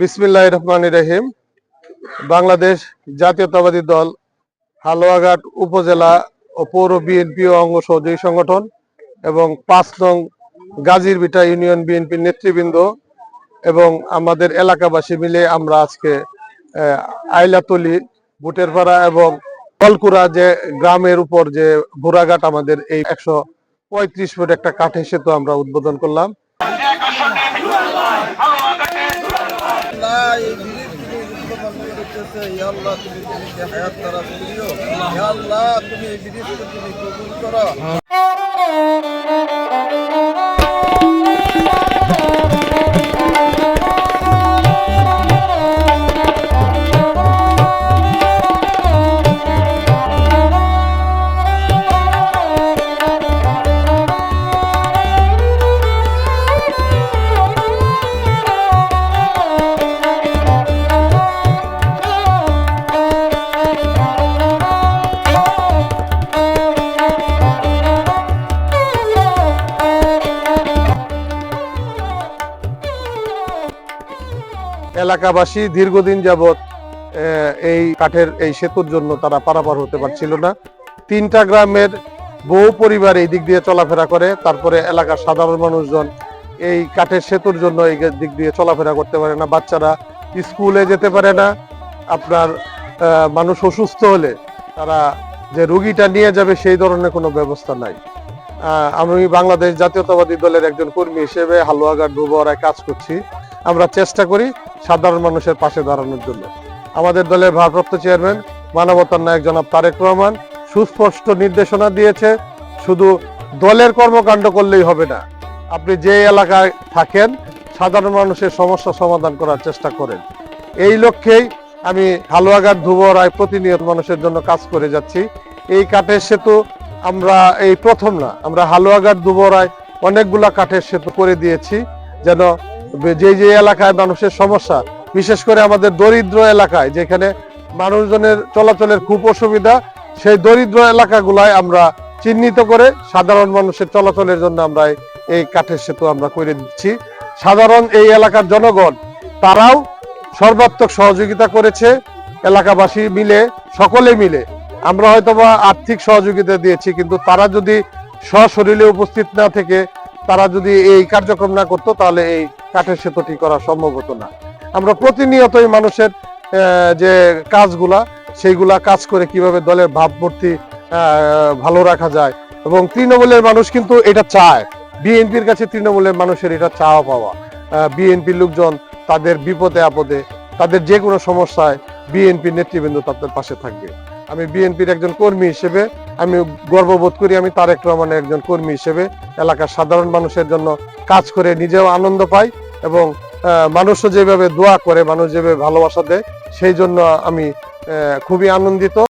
বিসমিল্লাহ রহমান রহিম। বাংলাদেশ জাতীয়তাবাদী দল হালুয়াঘাট উপজেলা ও পৌর বিএনপি অঙ্গ সহযোগী সংগঠন এবং পাঁচ নং গাজীর বিটা ইউনিয়ন বিএনপির নেতৃবৃন্দ এবং আমাদের এলাকাবাসী মিলে আমরা আজকে আইলাতলি, বুটেরপাড়া এবং কলকুড়া যে গ্রামের উপর যে ঘোড়াঘাট আমাদের এই একশো পঁয়ত্রিশ ফুট একটা কাঠের সেতু আমরা উদ্বোধন করলাম। আল্লাহ তুমি তুমি হায়াত করিও ইয়া আল্লাহ তুমি এই ব্রিজকে তুমি কবুল করো। এলাকাবাসী দীর্ঘদিন যাবৎ এই কাঠের এই সেতুর জন্য তারা পারাপার হতে পারছিল না। তিনটা গ্রামের বহু পরিবার এই দিক দিয়ে চলাফেরা করে, তারপরে এলাকার সাধারণ মানুষজন এই কাঠের সেতুর জন্য এই দিক দিয়ে চলাফেরা করতে পারে না। বাচ্চারা স্কুলে যেতে পারে না। আপনার মানুষ অসুস্থ হলে তারা যে রুগীটা নিয়ে যাবে সেই ধরনের কোনো ব্যবস্থা নাই। আমি বাংলাদেশ জাতীয়তাবাদী দলের একজন কর্মী হিসেবে হালুয়াঘাট ডুবরায় কাজ করছি। আমরা চেষ্টা করি সাধারণ মানুষের পাশে দাঁড়ানোর জন্য। আমাদের দলের ভারপ্রাপ্ত চেয়ারম্যান মানবতার নায়ক জনাব তারেক রহমান সুস্পষ্ট নির্দেশনা দিয়েছে, শুধু দলের কর্মকাণ্ড করলেই হবে না। আপনি যে এলাকায় থাকেন, সাধারণ মানুষের সমস্যা সমাধান করার চেষ্টা করেন। এই লক্ষ্যেই আমি হালুয়াঘাট ধুবরায় প্রতিনিয়ত মানুষের জন্য কাজ করে যাচ্ছি। এই কাঠের সেতু আমরা, এই প্রথম না, আমরা হালুয়াঘাট ধুবরায় অনেকগুলা কাঠের সেতু করে দিয়েছি, যেন যে যে এলাকায় মানুষের সমস্যা, বিশেষ করে আমাদের দরিদ্র এলাকায়, যেখানে মানুষজনের চলাচলের খুব অসুবিধা, সেই দরিদ্র এলাকাগুলায় আমরা চিহ্নিত করে সাধারণ মানুষের চলাচলের জন্য আমরা এই- কাঠের সেতু আমরা করে দিচ্ছি। সাধারণ এই এলাকার জনগণ, তারাও সর্বাত্মক সহযোগিতা করেছে, এলাকাবাসী মিলে, সকলে মিলে। আমরা হয়তোবা আর্থিক সহযোগিতা দিয়েছি, কিন্তু তারা যদি সশরীরে উপস্থিত না থেকে তারা যদি এই কার্যক্রম না করতো, তাহলে এই কাঠের সেতুটি করা সম্ভব হতো না। আমরা প্রতিনিয়তই মানুষের যে কাজগুলা, সেইগুলা কাজ করে কীভাবে দলের ভাবমূর্তি ভালো রাখা যায়। এবং তৃণমূলের মানুষ কিন্তু এটা চায়। বিএনপির কাছে তৃণমূলের মানুষের এটা চাওয়া পাওয়া। বিএনপির লোকজন তাদের বিপদে আপদে, তাদের যে কোনো সমস্যায় বিএনপি নেতৃবৃন্দ তাদের পাশে থাকবে। আমি বিএনপির একজন কর্মী হিসেবে আমি গর্ববোধ করি আমি তারেক রহমানের একজন কর্মী হিসেবে এলাকার সাধারণ মানুষের জন্য কাজ করে নিজেও আনন্দ পাই এবং মানুষও যেভাবে দোয়া করে, মানুষ যেভাবে ভালোবাসা দেয়, সেই জন্য আমি খুবই আনন্দিত।